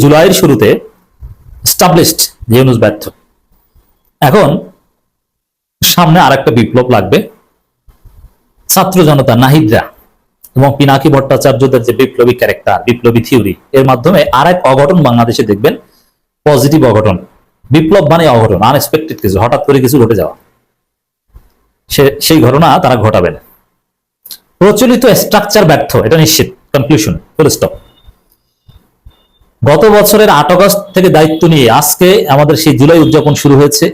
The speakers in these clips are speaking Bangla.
জুলাইয়ের শুরুতে স্টাবলিশড ইউনুস ব্যর্থ এখন সামনে আরেকটা বিপ্লব লাগবে। ছাত্র জনতা নাহিদরা এবং পিনাকি ভট্টাচার্যদের যে বিপ্লবী ক্যারেক্টার বিপ্লবী থিওরি এর মাধ্যমে আর এক অঘটন বাংলাদেশে দেখবেন পজিটিভ অঘটন। বিপ্লব মানে অঘটন আনএক্সপেক্টেড কিছু, হঠাৎ করে কিছু ঘটে যাওয়া। সে, সেই ঘটনা তারা ঘটাবেন। প্রচলিত স্ট্রাকচার ব্যর্থ, এটা নিশ্চিত। কনক্লুশন ফুল স্টপ গত বছরের আট আগস্ট থেকে দায়িত্ব নিয়ে আজকে আমাদের সেই জুলাই উদযাপন শুরু হয়েছে।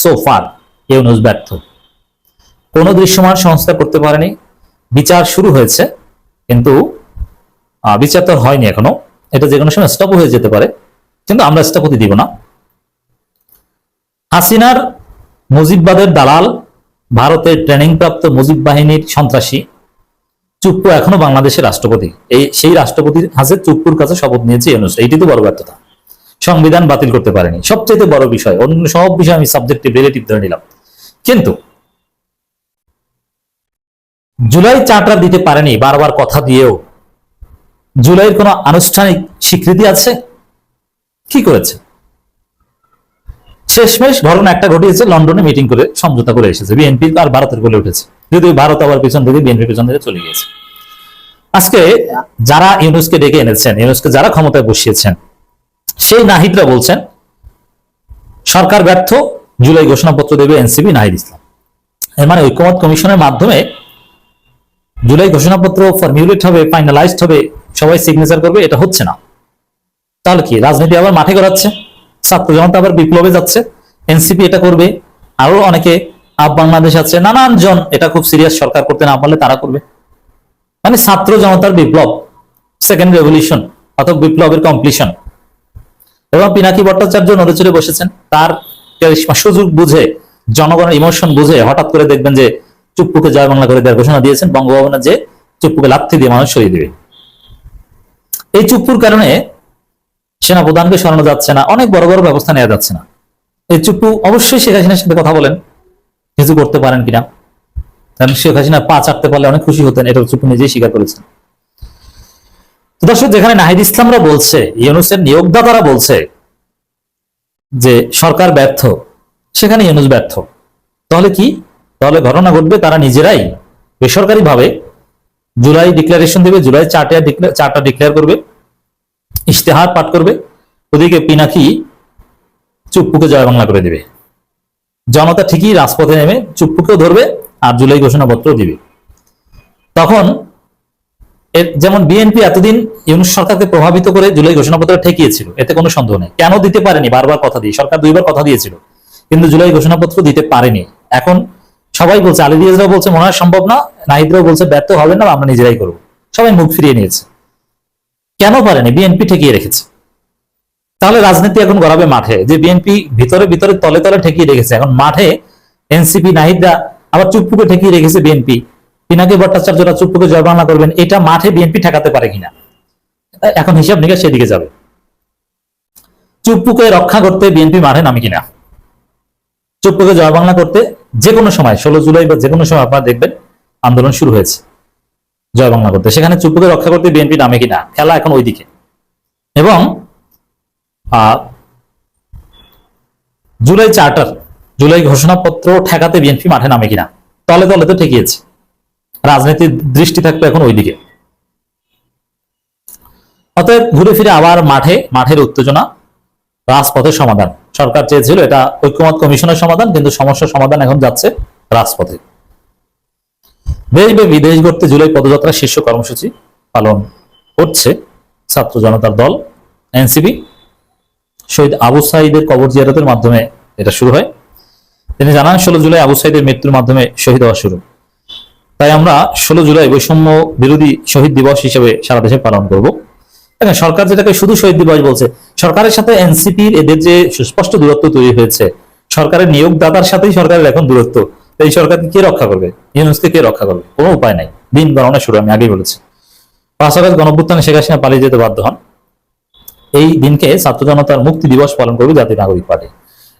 সো ফার ইউনুস ব্যর্থ। কোন দৃশ্যমান সংস্থা করতে পারেনি। বিচার শুরু হয়েছে, কিন্তু বিচার তো হয়নি এখনও। এটা যে কোনো সময় স্টপ হয়ে যেতে পারে, কিন্তু আমরা স্টপ হতে দিব না। হাসিনার মুজিববাদের দালাল, ভারতের ট্রেনিং প্রাপ্ত মুজিব বাহিনীর সন্ত্রাসী চুপ্পু এখনও বাংলাদেশের রাষ্ট্রপতি। এই সেই রাষ্ট্রপতির হাতে চুপ্পুর কাছে শপথ নিয়েছে ইউনুস এইটি তো বড় ব্যর্থতা। সংবিধান বাতিল করতে পারেনি। সবচেয়ে বড় বিষয়, অন্য সব বিষয় আমি সাবজেক্টিভ রিলেটিভ ধরে নিলাম। কিন্তু জুলাই চার্টার দিতে পারেনি, বারবার কথা দিয়েও। জুলাইয়ের কোনো আনুষ্ঠানিক স্বীকৃতি আছে? কি করেছে? শেষমেশ ঘটনা একটা ঘটিয়েছে, লন্ডনে মিটিং করে সমঝোতা করে এসেছে। বিএনপি আর ভারতের কোলে উঠেছে। যদিও ভারত আবার পিছন থেকে বিএনপি পিছন থেকে চলে গিয়েছে। আজকে যারা ইউনুসকে ডেকে এনেছেন, ইউনুসকে যারা ক্ষমতায় বসিয়েছেন, সেই নাহিদরা বলছেন, সরকার ব্যর্থ, জুলাই ঘোষণাপত্র দেবে এনসিপি নাহিদ ইসলাম। এর মানে ঐক্যমত কমিশনের মাধ্যমে জুলাই ঘোষণাপত্র ফর্মিউলেট হবে ফাইনালাইজড হবে, সবাই সিগনেচার করবে, এটা হচ্ছে না। তাহলে কি, রাজনীতি আবার মাঠে গড়াচ্ছে, ছাত্র জনতা আবার বিপ্লবে যাচ্ছে, এনসিপি এটা করবে, আরও অনেকে আপ বাংলাদেশ আছে নানান জন এটা খুব সিরিয়াস সরকার করতে না পারলে তারা করবে। মানে ছাত্র জনতার বিপ্লব সেকেন্ড রেভলিউশন অথবা বিপ্লবের কমপ্লিশন এবং পিনাকি ভট্টাচার্য নদী চড়ে বসেছেন, তার সুযোগ বুঝে, জনগণের ইমোশন বুঝে, হঠাৎ করে দেখবেন যে চুপ্পুকে জয় বাংলা করে দেওয়ার ঘোষণা দিয়েছেন, বঙ্গভবনে যে চুপ্পুকে লাথি দিয়ে মানুষ সরিয়ে দেবে। এই চুপ্পুর কারণে সেনা প্রধানকে সরানো যাচ্ছে না, অনেক বড় বড় ব্যবস্থা নেওয়া যাচ্ছে না। এই চুপ্পু অবশ্যই শেখ হাসিনার সাথে কথা বলেন কিছু করতে পারেন কিনা? কারণ শেখ হাসিনা পা চাটতে পারলে অনেক খুশি হতেন, এটা চুপ্পু নিজেই স্বীকার করেছেন। দর্শক, যেখানে নাহিদ ইসলামরা বলছে, ইউনুসের নিয়োগদাতারা বলছে যে সরকার ব্যর্থ, সেখানে ইউনুস ব্যর্থ। তাহলে কি? তাহলে ঘটনা ঘটবে তারা নিজেরাই বেসরকারি ভাবে জুলাই ডিক্লারেশন দেবে, জুলাই চারটা চারটা ডিক্লেয়ার করবে, ইশতেহার পাঠ করবে, ওদিকে পিনাকি চুপ্পুকে জয় বাংলা করে দেবে। জনতা ঠিকই রাজপথে নেমে চুপ্পুকেও ধরবে আর জুলাই ঘোষণাপত্র দিবে। তখন এর- যেমন বিএনপি এতদিন ইউনুস সরকারকে প্রভাবিত করে জুলাই ঘোষণাপত্র ঠেকিয়েছিল, এতে কোনো সন্দেহ নেই। কেন দিতে পারেনি? বারবার কথা দিয়ে, সরকার দুইবার কথা দিয়েছিল, কিন্তু জুলাই ঘোষণাপত্র দিতে পারেনি। এখন সবাই বলছে, আলী রিয়াজরাও বলছে, মনে হয় সম্ভব না, নাহিদরাও বলছে, ব্যর্থ হবে না, আমরা নিজেরাই করব। সবাই মুখ ফিরিয়ে নিয়েছে। কেন পারেনি? বিএনপি ঠেকিয়ে রেখেছে। তাহলে রাজনীতি এখন গড়াবে মাঠে, যে বিএনপি ভিতরে ভিতরে তলে তলে ঠেকিয়ে রেখেছে। এখন মাঠে এনসিপি নাহিদরা আবার চুপ্পুকে ঠেকিয়ে রেখেছে বিএনপি পিনাকি ভট্টাচার্যরা চুপ্পুকে জয় বাংলা করবেন, এটা মাঠে বিএনপি ঠেকাতে পারে কিনা? এখন হিসাব নিকাশ সেদিকে যাবে। চুপ্পুকে রক্ষা করতে বিএনপি মাঠে নামে কিনা? চুপ্পুকে জয় বাংলা করতে যে কোনো সময়, ষোলো জুলাই বা যে কোনো সময় আপনারা দেখবেন আন্দোলন শুরু হয়েছে জয় বাংলা করতে। সেখানে চুপ্পুকে রক্ষা করতে বিএনপি নামে কিনা? খেলা এখন ওইদিকে। এবং জুলাই চার্টার, জুলাই ঘোষণাপত্র ঠেকাতে বিএনপি মাঠে নামে কিনা? তলে তলে তো ঠেকিয়েছে। রাজনীতির দৃষ্টি থাকবে এখন ওইদিকে। অতএব ঘুরে ফিরে আবার মাঠে, মাঠের উত্তেজনা, রাজপথের সমাধান। সরকার চেয়েছিল এটা ঐক্যমত কমিশনের সমাধান, কিন্তু সমস্যার সমাধান এখন যাচ্ছে রাজপথে। দেশ গড়তে জুলাই পদযাত্রা শীর্ষ কর্মসূচি পালন করছে ছাত্র জনতার দল, এনসিপি। শহীদ আবু সাইদের কবর জিয়ারতের মাধ্যমে এটা শুরু হয়। তিনি জানান, ষোলো জুলাই আবু সাইদের মৃত্যুর মাধ্যমে শহীদ হওয়া শুরু। তাই আমরা ষোলো জুলাই বৈষম্য বিরোধী শহীদ দিবস হিসেবে সারা দেশে পালন করব। দেখেন, সরকার যেটাকে শুধু শহীদ দিবস বলছে, সরকারের সাথে এনসিপির এদের যে সুস্পষ্ট দূরত্ব তৈরি হয়েছে, সরকারের নিয়োগদাতার সাথেই সরকারের এখন দূরত্ব। এই সরকারকে কে রক্ষা করবে? ইউনুসকে কে রক্ষা করবে? কোনো উপায় নাই। দিন গণনা শুরু, আমি আগেই বলেছি। পাঁচ আগস্ট গণভ্যুত্থানে শেখ হাসিনা পালিয়ে যেতে বাধ্য হন। এই দিনকে ছাত্র জনতার মুক্তি দিবস পালন করবে জাতীয় নাগরিক পার্টি।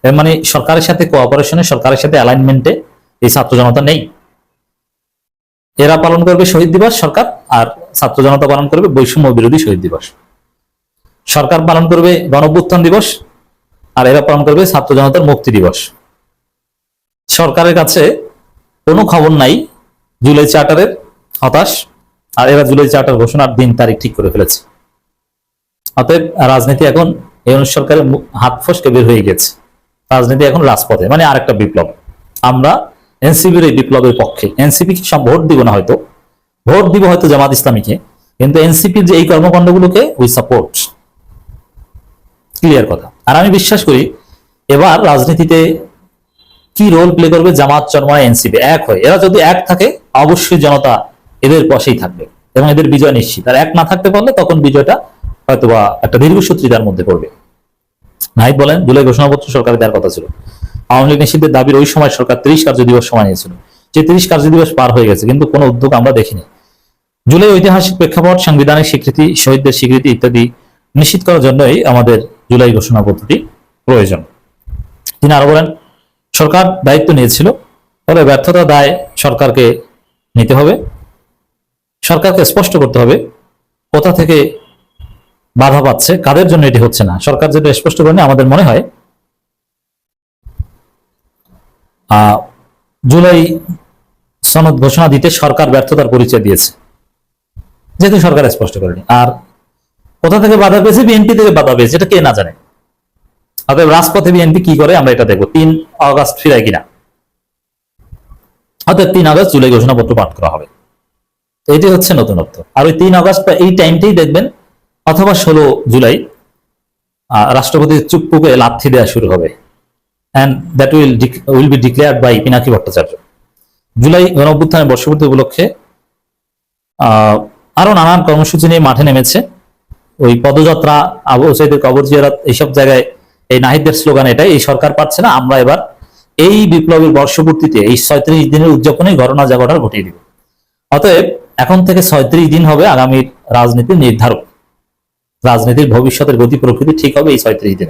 মানে সরকারের সাথে কোঅপারেশনে সরকারের সাথে অ্যালাইনমেন্টে এই ছাত্র জনতা নেই। এরা পালন করবে শহীদ দিবস সরকার, আর ছাত্র জনতা পালন করবে বৈষম্য বিরোধী শহীদ দিবস। সরকার পালন করবে গণঅভ্যুত্থান দিবস, আর এরা পালন করবে ছাত্র জনতার মুক্তি দিবস। সরকারের কাছে কোনো খবর নাই, জুলাই চার্টারের হতাশ, আর এরা জুলাই চার্টার ঘোষণার দিন তারিখ ঠিক করে ফেলেছে। অতএব রাজনীতি এখন ইউনুস সরকারের হাত ফসকে বের হয়ে গেছে। রাজনীতি এখন রাজপথে মানে আরেকটা বিপ্লব। আমরা এনসিপির এই বিপ্লবের পক্ষে, এনসিপি কি ভোট দিব না হয়তো? ভোট দিব হয়তো জামাত ইসলামীকে, কিন্তু এনসিপির যে এই কর্মকাণ্ডগুলোকে উই সাপোর্ট ক্লিয়ার কথা। আর আমি বিশ্বাস করি, এবার রাজনীতিতে কি রোল প্লে করবে জামাত চরমায় এনসিপি? এক হয়, এরা যদি এক থাকে, অবশ্যই জনতা এদের পাশেই থাকবে এবং এদের বিজয় নিশ্চিত। আর এক না থাকতে পারলে তখন বিজয়টা হয়তোবা একটা দীর্ঘসূত্রিতার মধ্যে পড়বে। নাহিদ বলেন, জুলাই ঘোষণাপত্র সরকারের দেওয়ার কথা ছিল। আওয়ামী লীগ নিষিদ্ধের দাবির ওই সময় সরকার ত্রিশ কার্য দিবস সময় নিয়েছিল। যে ত্রিশ কার্য দিবস পার হয়ে গেছে, কিন্তু কোনো উদ্যোগ আমরা দেখিনি। জুলাই ঐতিহাসিক প্রেক্ষাপট, সাংবিধানিক স্বীকৃতি, শহীদদের স্বীকৃতি ইত্যাদি নিশ্চিত করার জন্যই আমাদের জুলাই ঘোষণাপত্রটি প্রয়োজন। তিনি আরও বলেন, সরকার দায়িত্ব নিয়েছিল ফলে ব্যর্থতা দায় সরকারকে নিতে হবে। সরকারকে স্পষ্ট করতে হবে, কোথা থেকে বাধা পাচ্ছে, কাদের জন্য এটি হচ্ছে না? সরকার যেটা স্পষ্ট করেনি আমাদের মনে হয় জুলাই সনদ ঘোষণা দিতে সরকার ব্যর্থতার পরিচয় দিয়েছে। যেহেতু সরকার স্পষ্ট করেনি। আর কোথা থেকে বাধা পেয়েছে? বিএনপি থেকে বাধা পেয়েছে, এটা কে না জানে। অতএব রাজপথে বিএনপি কি করে, আমরা এটা দেখব। তিন আগস্ট ফিরায় কিনা? অর্থাৎ তিন আগস্ট জুলাই ঘোষণাপত্র পাঠ করা হবে। এটি হচ্ছে নতুনত্ব। আর ওই তিন আগস্ট বা এই টাইমটাই দেখবেন অথবা ষোলো জুলাই আহ, রাষ্ট্রপতির চুপ্পুকে লাথি দেওয়া শুরু হবে। And that will will be declared by Pinaki Bhattacharya July গণঅভ্যুত্থানের বর্ষপূর্তি উপলক্ষে আহ, আরও নানান কর্মসূচি নিয়ে মাঠে নেমেছে। ওই পদযাত্রা আবু সাইদের কবর জিয়ারাত এইসব জায়গায় এই নাহিদদের স্লোগান এটাই এই সরকার পাচ্ছে না আমরা এবার এই বিপ্লবের বর্ষপূর্তিতে এই ছয়ত্রিশ দিনের উদযাপনে ঘটনা জাগরণ ঘটিয়ে দিব। অতএব এখন থেকে ছয়ত্রিশ দিন হবে আগামীর রাজনীতির নির্ধারক। রাজনীতির ভবিষ্যতের গতি প্রকৃতি ঠিক হবে এই ছয়ত্রিশ দিনে।